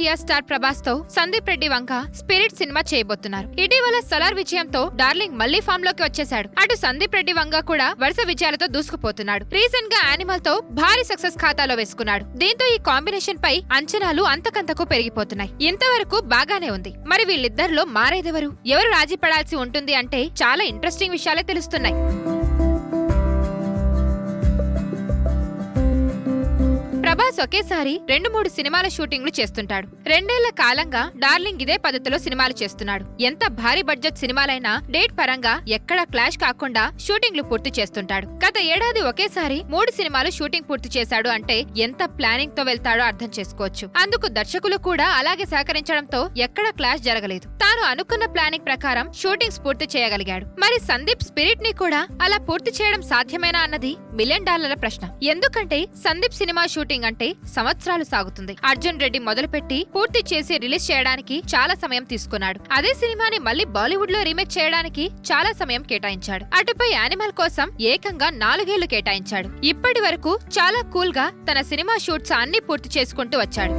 India star ప్రభాస్తో Sandeep Reddy Vanga Spirit cinema చేయబోతున్నారు. ఇటీవల సలార్ విజయంతో డార్లింగ్ మళ్ళీ ఫామ్లోకి వచ్చేశాడు. అటు సందీప్ రెడ్డి వంగ కూడా వరుస విజయాలతో దూసుకుపోతున్నాడు. రీసెంట్గా యానిమల్తో భారీ సక్సెస్ ఖాతాలో వేసుకున్నాడు. దీంతో ఈ కాంబినేషన్ పై అంచనాలు అంతకంతకు పెరిగిపోతున్నాయి. ఇంతవరకు బాగానే ఉంది. మరి వీళ్ళిద్దరిలో మారేదెవరు? ఎవరు రాజీ పడాల్సి ఉంటుంది అంటే చాలా ఇంట్రెస్టింగ్ విషయాలే తెలుస్తున్నాయి. ప్రభాస్ ఒకేసారి రెండు మూడు సినిమాల షూటింగ్లు చేస్తుంటాడు. రెండేళ్ళ కాలంగా డార్లింగ్ ఇదే పద్ధతిలో సినిమాలు చేస్తున్నాడు. ఎంత భారీ బడ్జెట్ సినిమాలైనా డేట్ పరంగా ఎక్కడా క్లాష్ కాకుండా షూటింగ్లు పూర్తి చేస్తుంటాడు. గత ఏడాది ఒకేసారి మూడు సినిమాలు షూటింగ్ పూర్తి చేశాడు అంటే ఎంత ప్లానింగ్తో వెళ్తాడో అర్థం చేసుకోవచ్చు. అందుకు దర్శకులు కూడా అలాగే సహకరించడంతో ఎక్కడా క్లాష్ జరగలేదు. తాను అనుకున్న ప్లానింగ్ ప్రకారం షూటింగ్స్ పూర్తి చేయగలిగాడు. మరి సందీప్ స్పిరిట్ని కూడా అలా పూర్తి చేయడం సాధ్యమేనా అన్నది మిలియన్ డాలర్ల ప్రశ్న. ఎందుకంటే సందీప్ సినిమా షూటింగ్ అంటే సంవత్సరాలు సాగుతుంది. అర్జున్ రెడ్డి మొదలుపెట్టి పూర్తి చేసి రిలీజ్ చేయడానికి చాలా సమయం తీసుకున్నాడు. అదే సినిమాని మళ్ళీ బాలీవుడ్లో రీమేక్ చేయడానికి చాలా సమయం కేటాయించాడు. అటుపై యానిమల్ కోసం ఏకంగా నాలుగేళ్ళు కేటాయించాడు. ఇప్పటి వరకు చాలా కూల్గా తన సినిమా షూట్స్ అన్ని పూర్తి చేసుకుంటూ వచ్చాడు.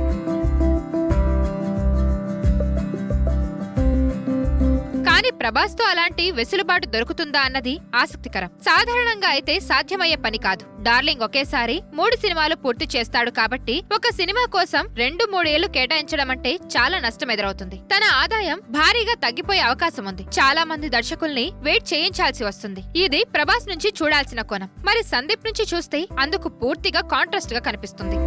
కానీ ప్రభాస్తో అలాంటి వెసులుబాటు దొరుకుతుందా అన్నది ఆసక్తికరం. సాధారణంగా అయితే సాధ్యమయ్యే పని కాదు. డార్లింగ్ ఒకేసారి మూడు సినిమాలు పూర్తి చేస్తాడు కాబట్టి ఒక సినిమా కోసం రెండు మూడేళ్ళు కేటాయించడం అంటే చాలా నష్టం ఎదురవుతుంది తన ఆదాయం భారీగా తగ్గిపోయే అవకాశం ఉంది. చాలా మంది దర్శకుల్ని వెయిట్ చేయించాల్సి వస్తుంది. ఇది ప్రభాస్ నుంచి చూడాల్సిన కోణం. మరి సందీప్ నుంచి చూస్తే అందుకు పూర్తిగా కాంట్రాస్ట్గా కనిపిస్తుంది.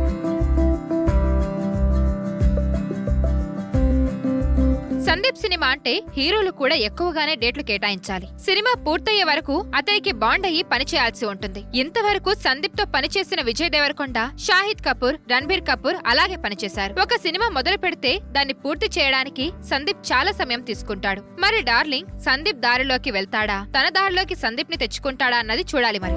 సందీప్ సినిమా అంటే హీరోలు కూడా ఎక్కువగానే డేట్లు కేటాయించాలి. సినిమా పూర్తయ్యే వరకు అతనికి బాండ్ అయ్యి పనిచేయాల్సి ఉంటుంది. ఇంతవరకు సందీప్తో పనిచేసిన విజయ్ దేవరకొండ షాహిద్ కపూర్ రణబీర్ కపూర్ అలాగే పనిచేశారు ఒక సినిమా మొదలు పెడితే దాన్ని పూర్తి చేయడానికి సందీప్ చాలా సమయం తీసుకుంటాడు. మరి డార్లింగ్ సందీప్ దారిలోకి వెళ్తాడా? తన దారిలోకి సందీప్ని తెచ్చుకుంటాడా అన్నది చూడాలి మరి.